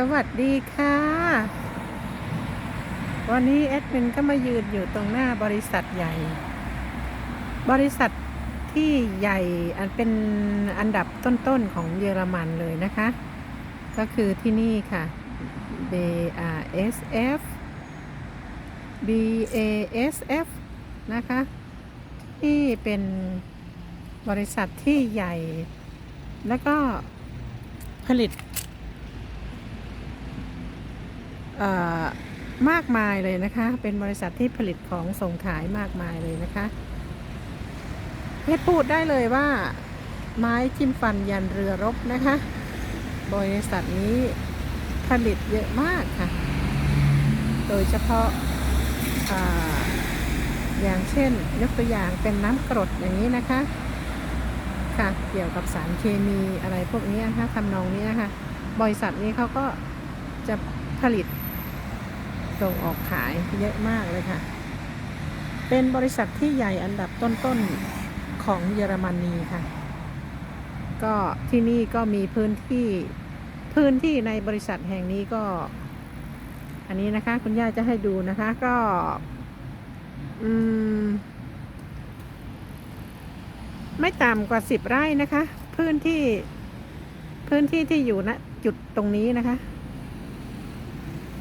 สวัสดีค่ะ วันนี้แอดมินก็มายืนอยู่ตรงหน้าบริษัทใหญ่ บริษัทที่ใหญ่อันเป็นอันดับต้นๆของเยอรมันเลยนะคะ ก็คือที่นี่ค่ะ BASF BASF นะคะที่เป็นบริษัทที่ใหญ่ แล้วก็ผลิต เอ่อ มากมายเลยนะคะ เป็นบริษัทที่ผลิตของส่งขายมากมายเลยนะคะเพชรพูดได้เลยว่า ไม้จิ้มฟันยันเรือรบนะคะ บริษัทนี้ผลิตเยอะมากค่ะ โดยเฉพาะอาอย่างเช่น ยกตัวอย่างเป็นน้ำกรดอย่างนี้นะคะ ค่ะ เกี่ยวกับสารเคมีอะไรพวกนี้นะคะทำนองนี้นะคะ บริษัทนี้เขาก็จะผลิต ส่งออกขายเยอะมากเลยค่ะ เป็นบริษัทที่ใหญ่อันดับต้นๆของเยอรมนีค่ะ ก็ที่นี่ก็มีพื้นที่พื้นที่ในบริษัทแห่งนี้ก็ อันนี้นะคะ คุณย่าจะให้ดูนะคะก็ อืม ไม่ต่ำกว่าสิบไร่นะคะ พื้นที่ พื้นที่ที่อยู่ณจุดตรงนี้นะคะ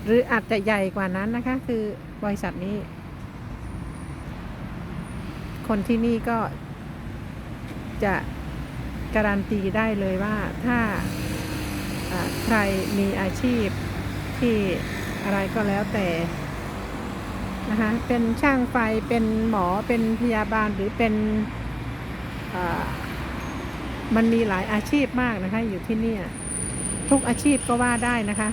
หรืออาจจะใหญ่กว่านั้นนะคะ คือบริษัทนี้ คนที่นี่ก็จะการันตีได้เลยว่าถ้าใครมีอาชีพที่อะไรก็แล้วแต่นะคะเป็นช่างไฟเป็นหมอเป็นพยาบาลหรือเป็นมันมีหลายอาชีพมากนะคะ อยู่ที่นี่ทุกอาชีพก็ว่าได้นะคะ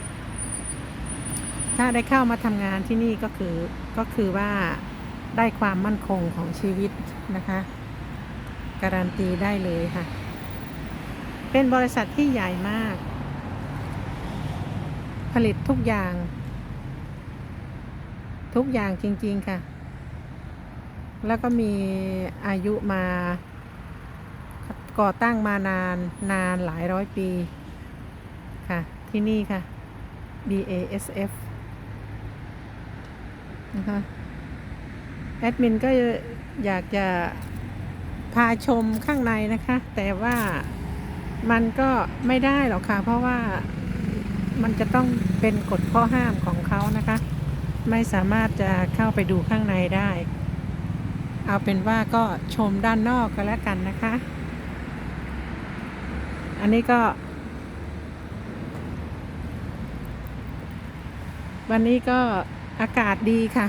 ถ้าได้เข้ามาทำงานที่นี่ก็คือก็คือว่าได้ความมั่นคงของชีวิตนะคะ การันตีได้เลยค่ะ เป็นบริษัทที่ใหญ่มาก ผลิตทุกอย่าง ทุกอย่างจริง ๆ ค่ะ แล้วก็มีอายุมาก่อตั้งมานานนานหลายร้อยปี ค่ะ ที่นี่ค่ะ BASF นะคะแอดมินก็อยากจะพาชมข้างในนะคะ แต่ว่ามันก็ไม่ได้หรอกค่ะ เพราะว่ามันจะต้องเป็นกฎข้อห้ามของเขานะคะ ไม่สามารถจะเข้าไปดูข้างในได้ เอาเป็นว่าก็ชมด้านนอกก็แล้วกันนะคะ อันนี้ก็ วันนี้ก็ อากาศดีค่ะ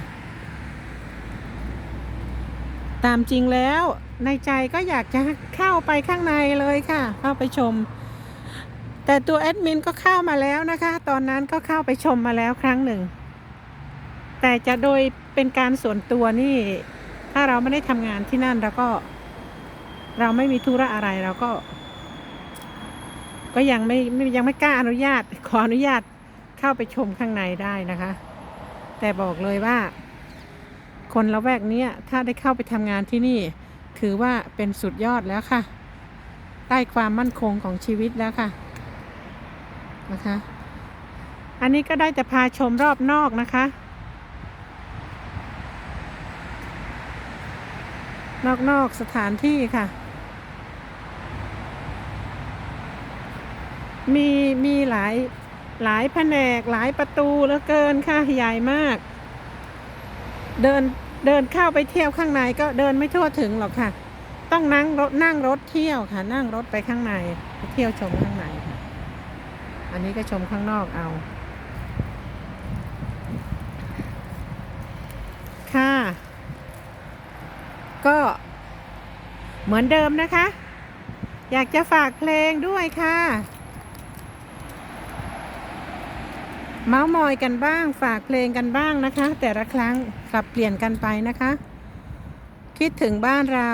ตามจริงแล้วในใจก็อยากจะเข้าไปข้างในเลยค่ะ เข้าไปชม แต่ตัวแอดมินก็เข้ามาแล้วนะคะ ตอนนั้นก็เข้าไปชมมาแล้วครั้งหนึ่ง แต่จะโดยเป็นการส่วนตัวนี่ ถ้าเราไม่ได้ทำงานที่นั่นเราก็ เราไม่มีธุระอะไรเราก็ ก็ยังไม่ไม่ยังไม่กล้าอนุญาต ขออนุญาตเข้าไปชมข้างในได้นะคะ แต่บอกเลยว่า คนละแวกนี้ถ้าได้เข้าไปทำงานที่นี่ ถือว่าเป็นสุดยอดแล้วค่ะได้ความมั่นคงของชีวิตแล้วค่ะนะคะ อันนี้ก็ได้จะพาชมรอบนอกนะคะ นอกนอกสถานที่ค่ะมีมีหลาย หลายแผนกหลายประตูเหลือเกินค่ะใหญ่มาก เดินเดินเข้าไปเที่ยวข้างในก็เดินไม่ทั่วถึงหรอกค่ะ ต้องนั่งรถนั่งรถเที่ยวค่ะ นั่งรถไปข้างในไปเที่ยวชมข้างในค่ะ อันนี้ก็ชมข้างนอกเอา ค่ะ ก็เหมือนเดิมนะคะ อยากจะฝากเพลงด้วยค่ะ เมาส์มอยกันบ้าง ฝากเพลงกันบ้างนะคะ แต่ละครั้งกลับเปลี่ยนกันไปนะคะ คิดถึงบ้านเรา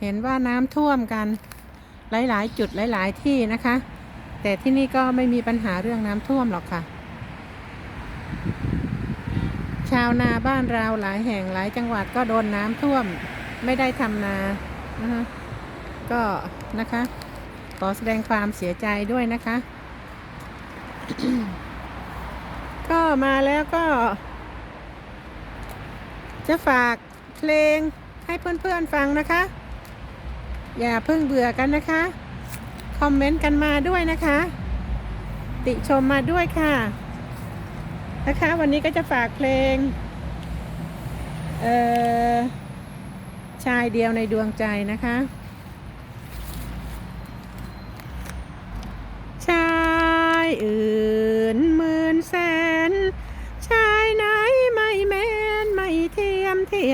เห็นว่าน้ำท่วมกัน หลายๆ จุดหลาย ๆ ที่นะคะ แต่ที่นี่ก็ไม่มีปัญหาเรื่องน้ำท่วมหรอกค่ะ ชาวนาบ้านเราหลายแห่งหลายจังหวัดก็โดนน้ำท่วม ไม่ได้ทำนานะคะก็นะคะขอแสดงความเสียใจด้วยนะคะ ก็มาแล้วก็ จะฝากเพลงให้เพื่อนๆฟังนะคะ อย่าเพิ่งเบื่อกันนะคะ คอมเมนต์กันมาด้วยนะคะ ติชมมาด้วยค่ะนะคะ วันนี้ก็จะฝากเพลง เอ่อชายเดียวในดวงใจนะคะ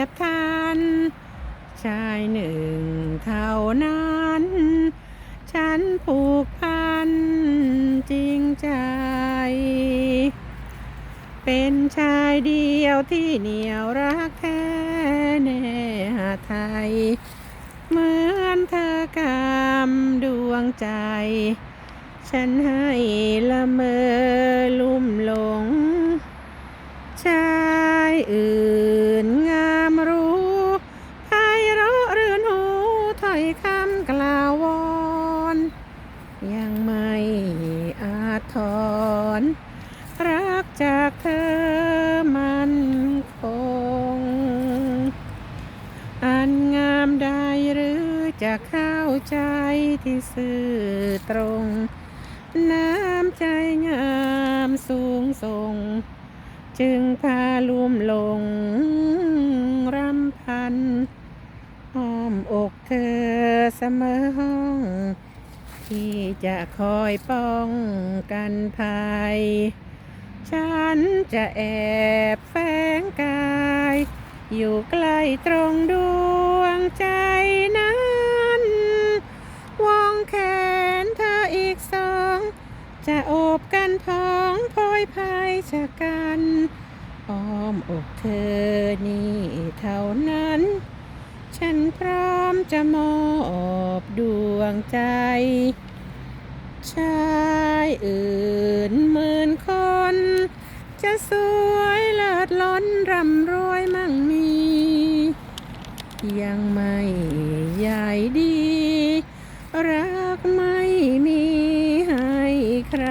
ยมเทียบทันชายหนึ่งเท่านั้น ฉันผูกพันจริงใจ เป็นชายเดียวที่เหนียวรักแท้แน่ไทย เหมือนเธอกำดวงใจ ฉันให้ละเมอลุ่มหลง ชายอื่น เข้าใจที่ซื่อตรง น้ำใจงามสูงส่ง จึงพาลุ่มลงรำพันอ้อมอกเธอเสมอห้อง ที่จะคอยป้องกันภัย ฉันจะแอบแฝงกาย อยู่ใกล้ตรงดวงใจนั้นวองแข นเธออีกสอง จะโอบกันพ้องพลอยพายจากกันอ้อมอกเธอนี่เท่านั้น ฉันพร้อมจะมอบดวงใจ ชายอื่นหมื่นคน จะสวยเลิศล้นร่ำรวยมั่งมี ยังไม่ใหญ่ดีรัก ไม่มีให้ใคร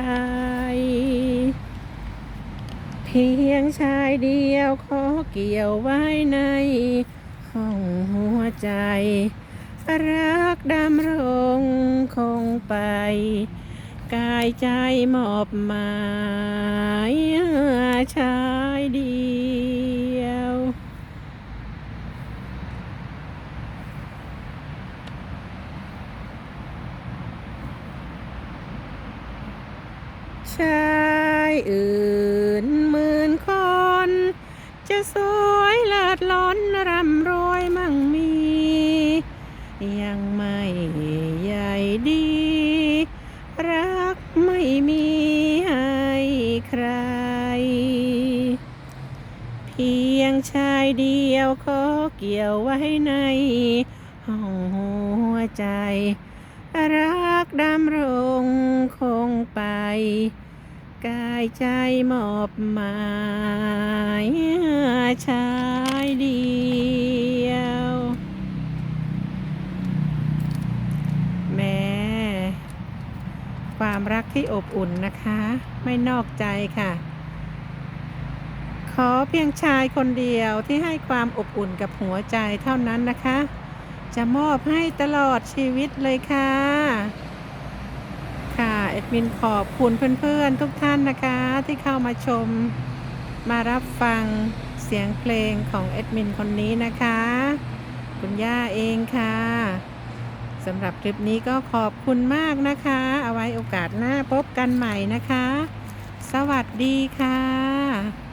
เพียงชายเดียวขอเกี่ยวไว้ในห้องหัวใจ รักดำรงคงไป กายใจมอบหมายชายดียว ชายอื่นหมื่นคน จะสวยเลิศล้นร่ำรวยมั่งมี ยังไม่ใหญ่ดี รักไม่มีให้ใคร เพียงชายเดียวขอเกี่ยวไว้ในห้องหัวใจ รักดำรง กายใจมอบหมายชายเดียว แม้ความรักที่อบอุ่นนะคะ ไม่นอกใจค่ะ ขอเพียงชายคนเดียวที่ให้ความอบอุ่นกับหัวใจเท่านั้นนะคะ จะมอบให้ตลอดชีวิตเลยค่ะ มินขอบคุณเพื่อนๆ ทุกท่านนะคะ ที่เข้ามาชมมารับฟังเสียงเพลงของเอ็ดมินคนนี้นะคะ คุณย่าเองค่ะสำหรับคลิปนี้ก็ขอบคุณมากนะคะ เอาไว้โอกาสหน้าพบกันใหม่นะคะ สวัสดีค่ะ